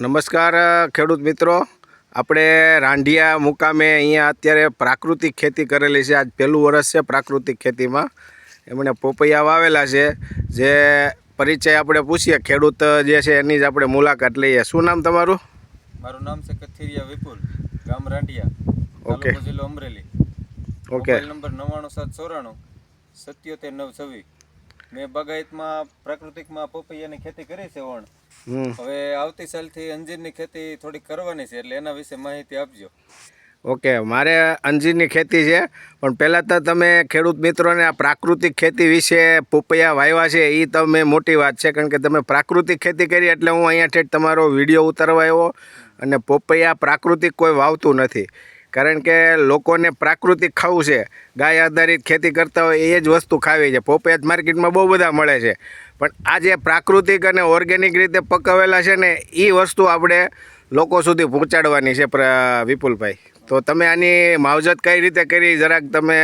નમસ્કાર ખેડૂત મિત્રો. આપણે રાંઢિયા મુકામે અહીંયા અત્યારે પ્રાકૃતિક ખેતી કરેલી છે. આજ પહેલું વર્ષ છે પ્રાકૃતિક ખેતીમાં. એમણે પોપૈયા વાવેલા છે. જે પરિચય આપણે પૂછીએ. ખેડૂત જે છે એની જ આપણે મુલાકાત લઈએ. શું નામ તમારું? મારું નામ છે કથિરિયા વિપુલ ગામ રાંડિયા ઓકે. જિલ્લો અમરેલી. ઓકે. નંબર નવ્વાણું સાત ચોરાણું સત્યોતેર નવ છવ્વીસ. મેં બગાયતમાં પ્રાકૃતિકમાં પોપૈયાની ખેતી કરી છે વણ હમ હવે આવતી સાલથી અંજીરની ખેતી થોડી કરવાની છે એટલે એના વિશે માહિતી આપજો. ઓકે મારે અંજીરની ખેતી છે પણ પહેલાં તો તમે ખેડૂત મિત્રોને આ પ્રાકૃતિક ખેતી વિશે પોપૈયા વાવ્યા છે એ તમે મોટી વાત છે કારણ કે તમે પ્રાકૃતિક ખેતી કરી એટલે હું અહીંયા ઠેઠ તમારો વીડિયો ઉતારવા આવ્યો અને પોપૈયા પ્રાકૃતિક કોઈ વાવતું નથી. કારણ કે લોકોને પ્રાકૃતિક ખાવું છે. ગાય આધારિત ખેતી કરતા હોય એ જ વસ્તુ ખાવી છે. પોપેજ માર્કેટમાં બહુ બધા મળે છે. પણ આ જે પ્રાકૃતિક અને ઓર્ગેનિક રીતે પકાવેલા છે ને એ વસ્તુ આપણે લોકો સુધી પહોંચાડવાની છે વિપુલભાઈ. તો તમે આની માવજત કઈ રીતે કરી જરાક તમે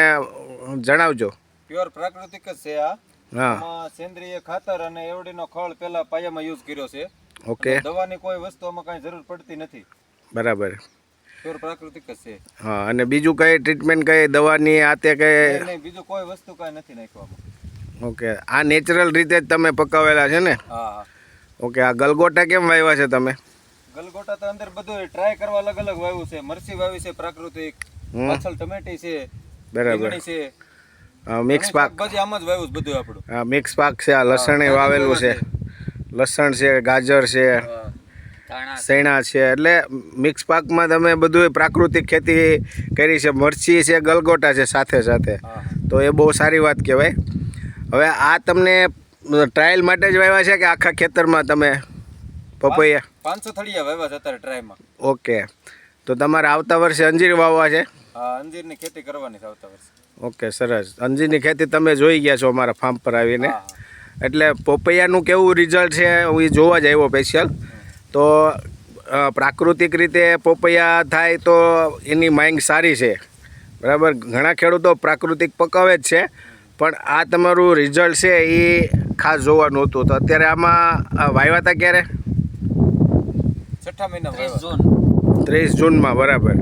જણાવજો. પ્યોર પ્રાકૃતિક જ છે આ. હા. સેન્દ્રિય ખાતર અને એવડીનો ખળ પહેલા પાયામાં યુઝ કર્યો છે. ઓકે. દવાની કોઈ વસ્તુ આમાં કાંઈ જરૂર પડતી નથી. બરાબર. પ્યોર પ્રાકૃતિક જ છે. હા અને બીજું કઈ ટ્રીટમેન્ટ કઈ દવાની આ તે કઈ બીજું કોઈ વસ્તુ કાંઈ નથી નાખવામાં. ઓકે આ નેચરલ રીતે જ તમે પકાવેલા છે ને? હા ઓકે આ ગલગોટા કેમ વાવ્યા છે તમે? ગલગોટા તો અંદર બધું ટ્રાય કરવા અલગ અલગ વાવ્યું છે. મરચી વાવી છે પ્રાકૃતિક. પાછળ ટમેટી છે. બરાબર. છે. મિક્સ પાક. પછી આમ જ વાવ્યું બધું આપણું. હા મિક્સ પાક છે આ લસણ એ વાવેલું છે. લસણ છે ગાજર છે. સૈણા છે. એટલે મિક્સ પાકમાં તમે બધું પ્રાકૃતિક ખેતી કરી છે. મરચી છે ગલગોટા છે સાથે સાથે. તો એ બહુ સારી વાત કહેવાય. હવે આ તમને ટ્રાયલ માટે જ વાવ્યા છે કે આખા ખેતરમાં તમે પપૈયા? પાંચસો થળિયા વાવ્યા છે અત્યારે ટ્રાયમાં ઓકે. તો તમારે આવતા વર્ષે અંજીર વાવવા છે? અંજીરની ખેતી કરવાની છે આવતા વર્ષે. ઓકે સરસ. અંજીરની ખેતી તમે જોઈ ગયા છો અમારા ફાર્મ પર આવીને. એટલે પપૈયાનું કેવું રિઝલ્ટ છે? હું એ જોવા જ આવ્યો સ્પેશિયલ તો પ્રાકૃતિક રીતે પોપૈયા થાય તો એની માંગ સારી છે. બરાબર? ઘણા ખેડૂતો પ્રાકૃતિક પકાવે જ છે પણ આ તમારું રિઝલ્ટ છે એ ખાસ જોવાનું હતું તો અત્યારે આમાં વાવ્યા હતા ક્યારે? છઠ્ઠા મહિના જૂન. ત્રીસ જૂનમાં બરાબર.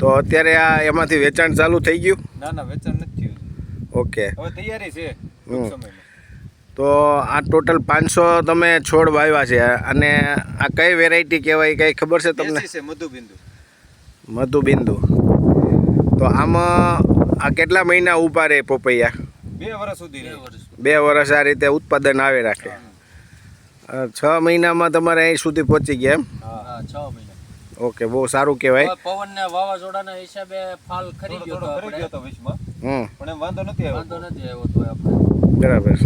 તો અત્યારે આ એમાંથી વેચાણ ચાલુ થઈ ગયું? ના ના વેચાણ નથી થયું ઓકે. હવે તૈયારી છે તો આ ટોટલ પાંચસો તમે છોડ વાવ્યા છે. અને આ કઈ વેરાયટી કહેવાય કઈ ખબર છે તમને? મધુબિંદુ. મધુબિંદુ. તો આમાં આ કેટલા મહિના ઊભા રહે પોપૈયા? બે વર્ષ સુધી બે વર્ષ આ રીતે ઉત્પાદન આવે રાખે. છ મહિનામાં તમારે અહીં સુધી પહોંચી ગયા એમ? હા. છ મહિના. ઓકે બહુ સારું કહેવાય. પવન ને વાવાઝોડાના હિસાબે ફાલ ખરી થોડો ગયો હતો તો ગયો હમ. પણ એમ વાંધો નથી વાંધો નથી આવ્યો તો આપણે. બરાબર.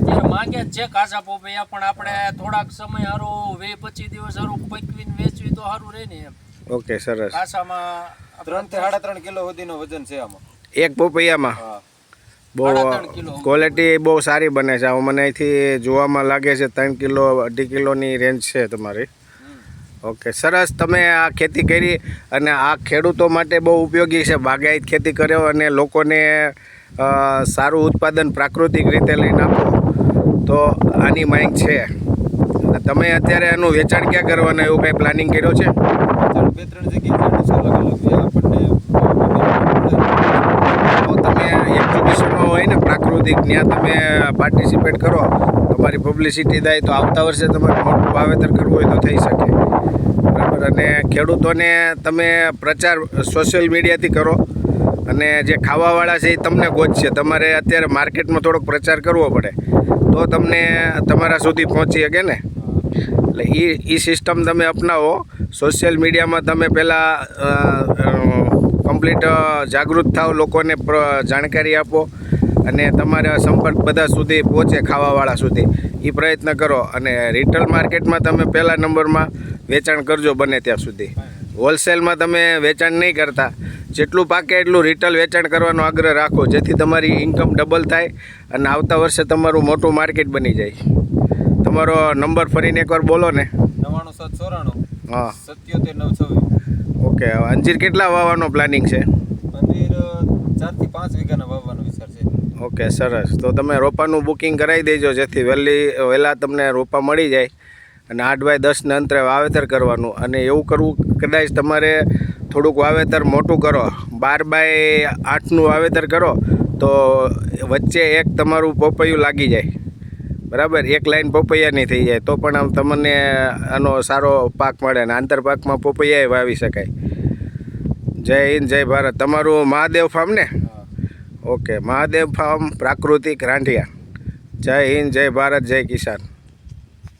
અત્યારે માંગે જ છે કાચા પોપૈયા પણ આપણે થોડાક સમય હારું વે પચીસ દિવસ હારું પકવીને વેચવી તો સારું રહે ને એમ. ઓકે સરસ. કાચામાં ત્રણથી સાડા ત્રણ કિલો સુધીનો વજન છે આમાં. એક પોપૈયામાં? હા. બહુ ક્વોલિટી બહુ સારી બને છે. હું મને અહીંથી જોવામાં લાગે છે ત્રણ કિલો અઢી કિલોની રેન્જ છે તમારી. ઓકે સરસ. તમે આ ખેતી કરી અને આ ખેડૂતો માટે બહુ ઉપયોગી છે. બાગાયત ખેતી કર્યો અને લોકોને સારું ઉત્પાદન પ્રાકૃતિક રીતે લઈને આપો. તો આની માંગ છે. અને તમે અત્યારે એનું વેચાણ ક્યાં કરવાના એવું કંઈ પ્લાનિંગ કર્યો છે? બે ત્રણ જગ્યાએ તમે એક્ઝિબિશનો હોય ને પ્રાકૃતિક ત્યાં તમે પાર્ટિસિપેટ કરો. તમારી પબ્લિસિટી થાય તો આવતા વર્ષે તમારે મોટું વાવેતર કરવું હોય તો થઈ શકે. બરાબર અને ખેડૂતોને તમે પ્રચાર સોશિયલ મીડિયાથી કરો. અને જે ખાવાવાળા છે એ તમને ગોતશે. તમારે અત્યારે માર્કેટમાં થોડોક પ્રચાર કરવો પડે. તો તમને તમારા સુધી પહોંચી શકે ને? એટલે એ એ સિસ્ટમ તમે અપનાવો. સોશિયલ મીડિયામાં તમે પહેલાં કમ્પ્લીટ જાગૃત થાવ લોકોને જાણકારી આપો અને તમારા સંપર્ક બધા સુધી પહોંચે ખાવાવાળા સુધી. એ પ્રયત્ન કરો અને રિટેલ માર્કેટમાં તમે પહેલા નંબરમાં વેચાણ કરજો બને ત્યાં સુધી. હોલસેલમાં તમે વેચાણ નહીં કરતા. જેટલું પાકે એટલું રિટેલ વેચાણ કરવાનો આગ્રહ રાખો. જેથી તમારી ઇન્કમ ડબલ થાય અને આવતા વર્ષે તમારું મોટું માર્કેટ બની જાય. તમારો નંબર ફરીને એકવાર બોલો ને. નવાણું સાત ચોરાણું. હા. સત્યોતેર નવ છવ્વીસ ઓકે અંજીર કેટલા વાવવાનો પ્લાનિંગ છે? અંજીર ચારથી પાંચ વીઘાના વાવવાનો વિચાર છે. ઓકે સરસ. તો તમે રોપાનું બુકિંગ કરાવી દેજો જેથી વહેલી વહેલા તમને રોપા મળી જાય. અને આઠ બાય દસના અંતરે વાવેતર કરવાનું. અને એવું કરવું કદાચ તમારે થોડુંક વાવેતર મોટું કરો. બાર બાય આઠનું વાવેતર કરો તો વચ્ચે એક તમારું પપૈયું લાગી જાય. બરાબર? એક લાઈન પપૈયાની થઈ જાય. તો પણ આમ તમને આનો સારો પાક મળે અને આંતર પાકમાં પપૈયા વાવી શકાય. જય હિન્દ જય ભારત. તમારું મહાદેવ ફાર્મ ને? ઓકે. મહાદેવ ફાર્મ પ્રાકૃતિક રાંઢિયા જય હિન્દ જય ભારત જય કિસાન.